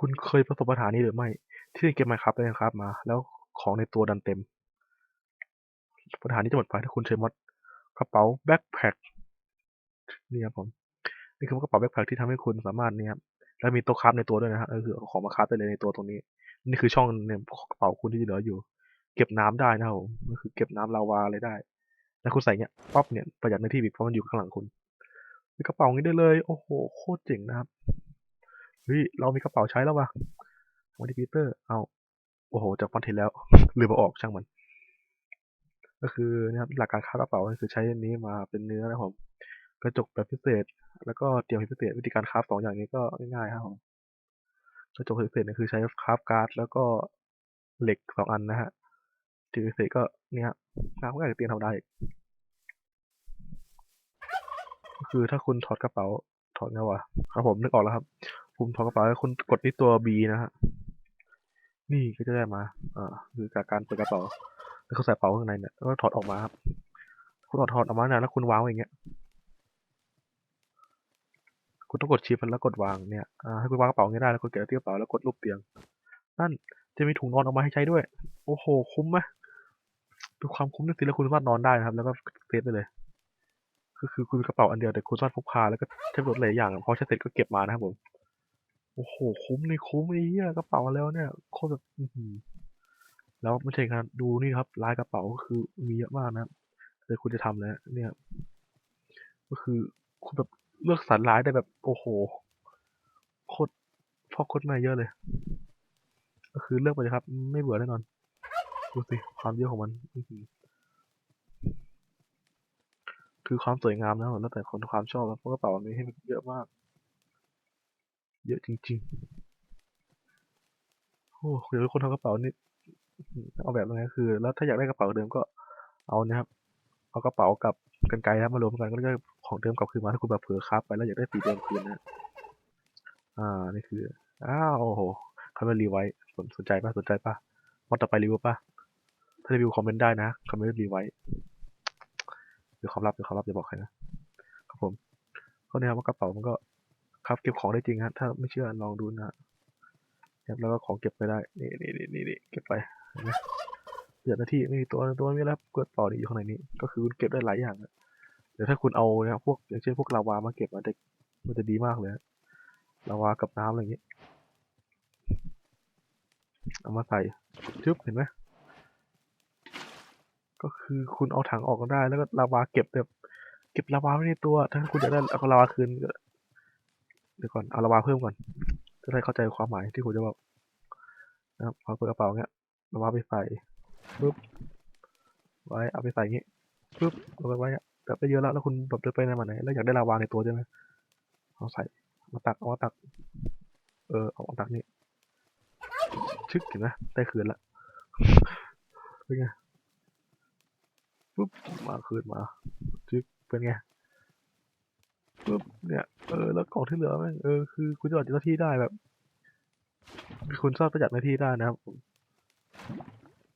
คุณเคยประสบปัญหานี้หรือไม่ ที่เล่นเกม Minecraft ไปนครับมา แล้วของในตัวดันเต็ม ปัญหานี้จะหมดไปถ้าคุณใช้มอดกระเป๋าแบ็คแพคนี่ครับผม นี่คือกระเป๋าแบ็คแพคที่ทำให้คุณสามารถเนี่ยครับแล้วมีโต๊ะคราฟในตัวด้วยนะฮะก็คือของมาคราฟได้เลยในตัวตรงนี้ นี่คือช่องในกระเป๋าคุณที่เหลืออยู่ เก็บน้ำได้นะครับผมก็คือเก็บน้ำลาวาอะไรได้ แล้วคุณใส่เนี่ยป๊อปเนี่ยประหยัดในที่บิกเพราะมันอยู่ข้างหลังคุณมีกระเป๋างี้ได้เลย โอ้โห โคตรเจ๋งนะครับ ฮ้ย เรามีกระเป๋าใช้แล้ววะวันดีพีเตอร์ เอา โอ้โห จากฟอนเทนแล้ว ลืมเอาออกช่างมัน ก็คือนะครับหลักการค้ากระเป๋าคือใช้อันนี้มาเป็นเนื้อนะครับผมกระจกแบบพิเศษ แล้วก็เตรียมพิเศษ วิธีการคราฟสองอย่างนี้ก็ง่ายๆครับผมกระจกพิเศษเนี่ยคือใช้คราฟการ์ดแล้วก็เหล็กสองอันนะฮะเตรียมพิเศษก็เนี่ยฮะงานก็ง่ายกว่าเตรียมธรรมดาอีกคือถ้าคุณถอดกระเป๋าถอดไงวะครับผมนึกออกแล้วครับ คุณถอดกระเป๋าคุณกดที่ตัว B นะฮะ นี่ก็จะได้มา อ่า คือจากการเปิดกระเป๋า แล้วเขาใส่กระเป๋าข้างในเนี่ย ก็ถอดออกมาครับ คุณถอดถอดออกมาเนี่ยแล้วคุณวางอย่างเงี้ย คุณต้องกดชิปแล้วกดวางเนี่ย อ่า ให้คุณวางกระเป๋าเงี้ยได้ แล้วคุณเก็บที่กระเป๋าแล้วกดรูปเตียง นั่น จะมีถุงนอนออกมาให้ใช้ด้วย โอ้โห คุ้มไหมดูความคุ้มนี่สิแล้วคุณสามารถนอนได้นะครับ แล้วก็เซฟได้เลยคือคือคุณกระเป๋าอันเดียวแต่คุณสามารถพกพาแล้วก็ใช้ประโยชน์หลายอย่างพอใช้เสร็จก็เก็บมานะครับผม อ้โหคุ้มในคุ้มไอ้เหี้ยกระเป๋าแล้วเนี่ยโคตรแบบแล้วไม่ใช่การดูนี่ครับลายกระเป๋าก็คือมีเยอะมากนะครับแต่คุณจะทำแล้วเนี่ย ก็คือคุณแบบเลือกสรรลายได้แบบโอ้โหโคตรพ่อโคตรม่เยอะเลย ก็คือเลือกไปเลยครับ ไม่เบื่อแน่นอนดูสิความเยอะของมันอืคือความสวยงามนะแล้วแต่คนความชอบแล้วกระเป๋ามันมีให้เยอะมาก เยอะจริงๆ โอ้เดี๋ยวคนทำกระเป๋านี่เอาแบบนั้นก็คือ แล้วถ้าอยากได้กระเป๋าเดิมก็เอาเนี่ยครับ เอากระเป๋ากับกันไกลนะมารวมกันก็ได้ของเดิมกลับคืนมาถ้าคุณแบบเผลอครับไปแล้วอยากได้สีเดิมคืนนะอ่า นี่คือ อ้าวโอ้โหเขามารีไวท์สนสนใจป่ะสนใจป่ะมอต่อไปรีวิวป่ะ ถ้ารีวิวคอมเมนต์ได้นะคอมเมนต์รีไวท์เดี๋ยวความลับเดี๋ยวความลับอย่าบอกใครนะครับผมก็เนี่ยว่ากระเป๋ามันก็ ครับเก็บของได้จริงฮะถ้าไม่เชื่อลองดูนะครับแล้วก็ของเก็บไปได้นี่นี่นี่นี่นี่เก็บไปเห็นไหมเหลือหน้าที่ไม่มีตัวตัวไม่มีแล้วกดต่อนี่อยู่ข้างในนี้ ก็คือคุณเก็บได้หลายอย่างอะเดี๋ยวถ้าคุณเอาเนี่ยพวกอย่างเช่นพวกลาวามาเก็บมันจะมันจะดีมากเลยลาวากับน้ำอะไรอย่างเงี้ยเอามาใส่ชึบเห็นไหมก็คือคุณเอาถังออกก็ได้แล้วก็ลาวาเก็บแบบเก็บลาวาไว้ในตัว ถ้าคุณอยากได้เอาลาวาคืน เดี๋ยวก่อนเอาลาวาเพิ่มก่อนจะได้เข้าใจความหมายที่ผมจะบอกนะครับพอเปิดกระเป๋าเงี้ยเอามาไปใส่ปุ๊บไว้เอาไปใส่เงี้ยปุ๊บเอาไปไว้แบบได้เยอะแล้วแล้วคุณแบบเดินไปไหนมาไหนแล้วอยากได้ลาวาในตัวใช่ไหมเอาใส่มาตักเอามาตัก เออเอามาตักนี่ชึกเห็นไหมได้คืนละเป็นไงปุ๊บมาคืนมาชึกเป็นไง ปุ๊บเนี่ยเออแล้วกล่องที่เหลือแม่งเออคือคุณจะออกจากหน้าที่ได้แบบ คุณชอบประหยัดหน้าที่ได้นะครับ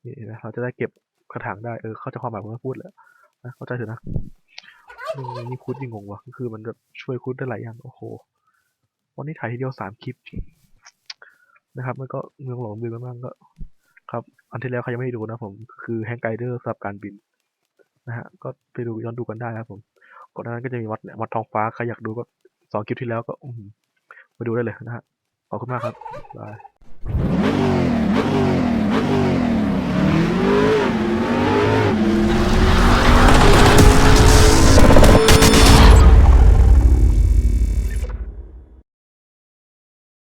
นี่นะเราจะได้เก็บกระถางได้เออเข้าใจความหมายผมที่พูดแล้วนะเข้าใจเถอะนะนี่พูดยิ่งงงวะก็คือมันแบบช่วยคุณได้หลายอย่างโอ้โหวันนี้ถ่ายทีเดียวสามคลิปนะครับมันก็เมืองหลงบินมากๆก็ ครับ อันที่แล้วใครยังไม่ได้ดูนะผม คือแฮงไกเดอร์สำหรับการบินนะฮะก็ไปดูย้อนดูกันได้นะครับผม ก่อนหน้านั้นก็จะมีวัดเนี่ยวัดทองฟ้าใครอยากดูก็สองคลิปที่แล้วก็อืมมาดูได้เลยนะฮะขอบคุณมากครับบาย